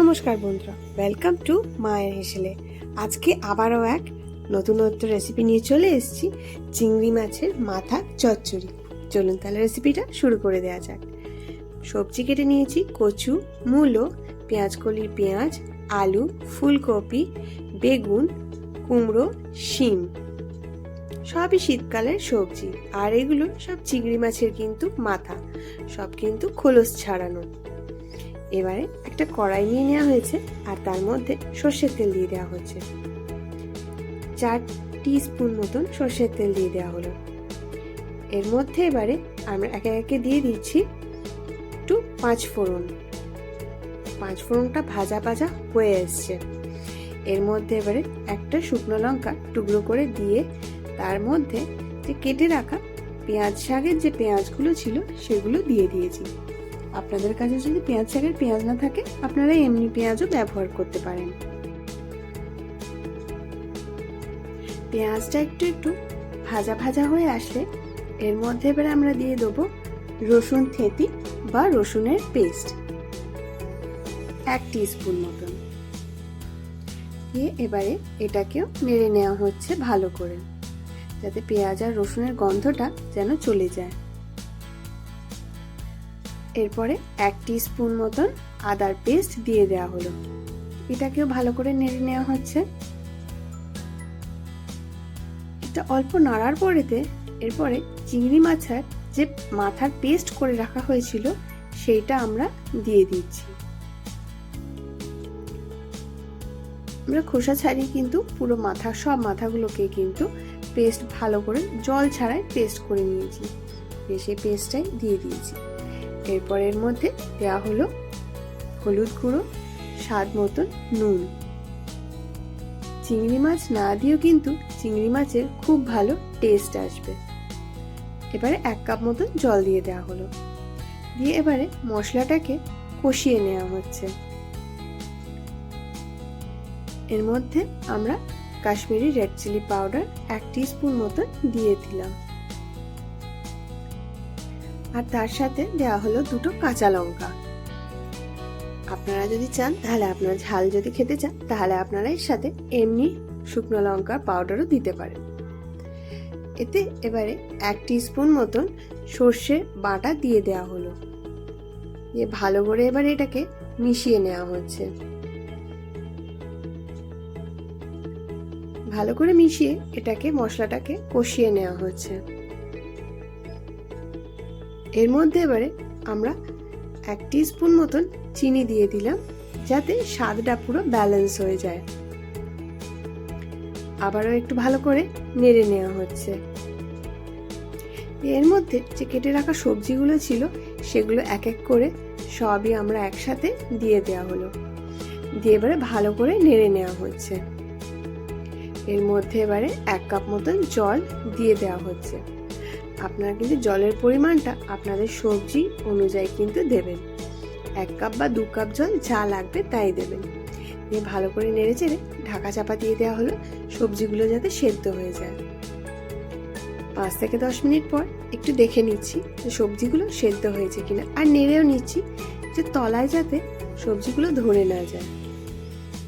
নমস্কার বন্ধুরা welcome to মায়ের হেসেলে। আজকে আবারও এক নতুনত্ব রেসিপি নিয়ে চলে এসেছি, চিংড়ি মাছের মাথা চচ্চড়ি। চলুন তাহলে রেসিপিটা শুরু করে দেওয়া যাক। সবজি কেটে নিয়েছি, কচু, মূলো পেঁয়াজ কলির পেঁয়াজ, আলু, ফুলকপি, বেগুন, কুমড়ো, শিম। সবই শীতকালের সবজি, আর এগুলো সব চিংড়ি মাছের কিন্তু মাথা, সব কিন্তু খোলস ছাড়ানো। এবারে একটা কড়াই নিয়ে নেওয়া হয়েছে আর তার মধ্যে সর্ষের তেল দিয়ে দেওয়া হচ্ছে চার স্পুন মতন সর্ষের তেল দিয়ে দেওয়া হলো। এর মধ্যে এবারে আমরা একে একে দিয়ে দিচ্ছি একটু পাঁচ ফোড়ন। পাঁচ ফোড়নটা ভাজা ভাজা হয়ে এসছে। এর মধ্যে এবারে একটা শুকনো লঙ্কা টুকরো করে দিয়ে তার মধ্যে যে কেটে রাখা পেঁয়াজ শাকের যে পেঁয়াজগুলো ছিল সেগুলো দিয়ে দিয়েছি। আপনাদের কাছে যদি পেঁয়াজ শাকের পেঁয়াজ না থাকে, আপনারা এমনি পেঁয়াজও ব্যবহার করতে পারেন। পেঁয়াজটা একটু একটু ভাজা ভাজা হয়ে আসলে এর মধ্যে এবারে আমরা দিয়ে দেবো রসুন থেতি বা রসুনের পেস্ট। এক স্পুন মতন। দিয়ে এবারে এটাকেও নেড়ে নেওয়া হচ্ছে ভালো করে, যাতে পেঁয়াজ আর রসুনের গন্ধটা যেন চলে যায়। এরপরে এক স্পুন মতন আদার পেস্ট দিয়ে দেওয়া হলো। এটাকেও ভালো করে নেড়ে নেওয়া হচ্ছে। এটা অল্প নাড়ার পরেতে এরপরে চিংড়ি মাছের যে মাথার পেস্ট করে রাখা হয়েছিল, সেইটা আমরা দিয়ে দিচ্ছি। আমরা খোসা ছাড়িয়ে কিন্তু পুরো মাথা, সব মাথাগুলোকে কিন্তু পেস্ট ভালো করে জল ছাড়াই পেস্ট করে নিয়েছি। সেই পেস্টটাই দিয়ে দিয়েছি। এরপর এর মধ্যে দেওয়া হলো হলুদ গুঁড়ো, স্বাদ মতন নুন। চিংড়ি মাছ না দিয়েও কিন্তু চিংড়ি মাছের খুব ভালো টেস্ট আসবে। এবারে এক কাপ মতন জল দিয়ে দেওয়া হলো। দিয়ে এবারে মশলাটাকে কষিয়ে নেওয়া হচ্ছে। এর মধ্যে আমরা কাশ্মীরি রেড চিলি পাউডার এক স্পুন মতন দিয়ে দিলাম। আর তার সাথে দেওয়া হলো দুটো কাঁচা লঙ্কা। আপনারা যদি চান, তাহলে আপনারা ঝাল যদি খেতে চান, তাহলে আপনারা এর সাথে এমনি শুকনো লঙ্কার পাউডারও দিতে পারেন। এতে এবারে এক স্পুন মতন সর্ষে বাটা দিয়ে দেওয়া হলো। দিয়ে ভালো করে এবারে এটাকে মিশিয়ে নেওয়া হচ্ছে। ভালো করে মিশিয়ে এটাকে মশলাটাকে কষিয়ে নেওয়া হচ্ছে। এর মধ্যে এবারে আমরা এক স্পুন মতন চিনি দিয়ে দিলাম, যাতে স্বাদটা পুরো ব্যালেন্স হয়ে যায়। আবারও একটু ভালো করে নেড়ে নেওয়া হচ্ছে। এর মধ্যে যে কেটে রাখা সবজিগুলো ছিল, সেগুলো এক এক করে সবই আমরা একসাথে দিয়ে দেওয়া হলো। দিয়ে এবারে ভালো করে নেড়ে নেওয়া হচ্ছে। এর মধ্যে এবারে এক কাপ মতন জল দিয়ে দেওয়া হচ্ছে। আপনারা কিন্তু জলের পরিমাণটা আপনাদের সবজি অনুযায়ী কিন্তু দেবেন। এক কাপ বা দু কাপ জল যা লাগবে তাই দেবেন। দিয়ে ভালো করে নেড়ে চেড়ে ঢাকা চাপা দিয়ে দেওয়া হলো, সবজিগুলো যাতে সেদ্ধ হয়ে যায়। পাঁচ থেকে দশ মিনিট পর একটু দেখে নিচ্ছি যে সবজিগুলো সেদ্ধ হয়েছে কিনা আর নেড়েও নিচ্ছি যে তলায় যাতে সবজিগুলো ধরে না যায়।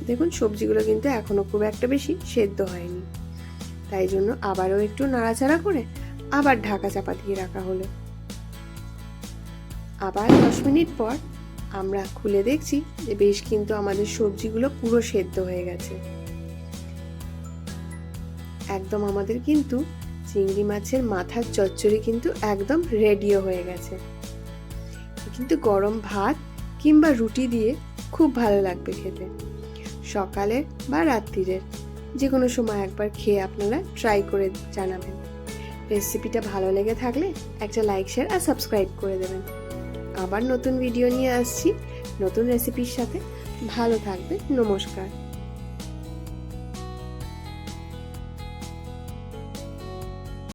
দেখুন, সবজিগুলো কিন্তু এখনও খুব একটা বেশি সেদ্ধ হয়নি। তাই জন্য আবারও একটু নাড়াচাড়া করে আবার ঢাকা চাপা দিয়ে রাখা হলো। আবার দশ মিনিট পর আমরা খুলে দেখছি যে বেশ কিন্তু আমাদের সবজিগুলো পুরো সেদ্ধ হয়ে গেছে। একদম আমাদের কিন্তু চিংড়ি মাছের মাথার চচ্চড়ি কিন্তু একদম রেডিও হয়ে গেছে। কিন্তু গরম ভাত কিংবা রুটি দিয়ে খুব ভালো লাগবে খেতে। সকালের বা রাত্রিরের যে কোনো সময় একবার খেয়ে আপনারা ট্রাই করে জানাবেন। রেসিপিটা ভালো লেগে থাকলে একটা লাইক শেয়ার আর সাবস্ক্রাইব করে দেবেন। আবার নতুন ভিডিও নিয়ে আসছি। নতুন রেসিপির সাথে ভালো থাকবে নমস্কার।